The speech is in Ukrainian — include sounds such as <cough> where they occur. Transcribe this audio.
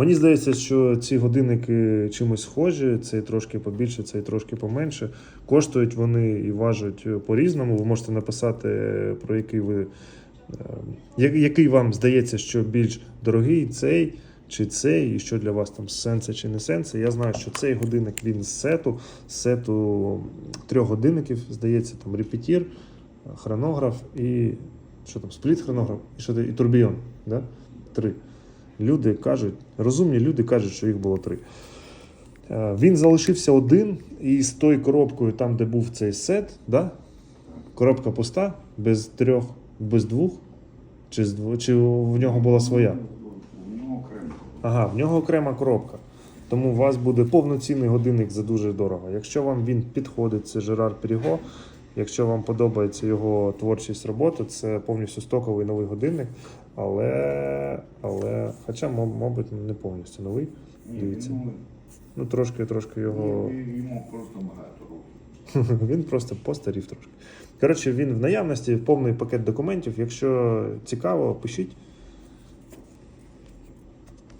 Мені здається, що ці годинники чимось схожі, цей трошки побільше, цей трошки поменше. Коштують вони і важать е, по-різному. Ви можете написати, е, про який ви. е, Який вам здається, що більш дорогий цей чи цей, і що для вас там сенсе чи не сенсе. Я знаю, що цей годинник він з сету, з сету трьох годинників, здається, там репетір, хронограф і що там, спліт хронограф, і що і турбіон. Да? Три. Люди кажуть, розумні люди кажуть, що їх було три. Е, Він залишився один, і з тою коробкою, там, де був цей сет, да? коробка пуста, без трьох, без двох, чи, чи в нього була своя. Ага, в нього окрема коробка. Тому у вас буде повноцінний годинник за дуже дорого. Якщо вам він підходить, це Жерар Піріго. Якщо вам подобається його творчість роботи, це повністю стоковий новий годинник. Але, але хоча, мабуть, не повністю новий. Ні, Дивіться. Ну, трошки, трошки його. йому просто багато років. <laughs> Він просто постарів трошки. Коротше, він в наявності, повний пакет документів. Якщо цікаво, пишіть.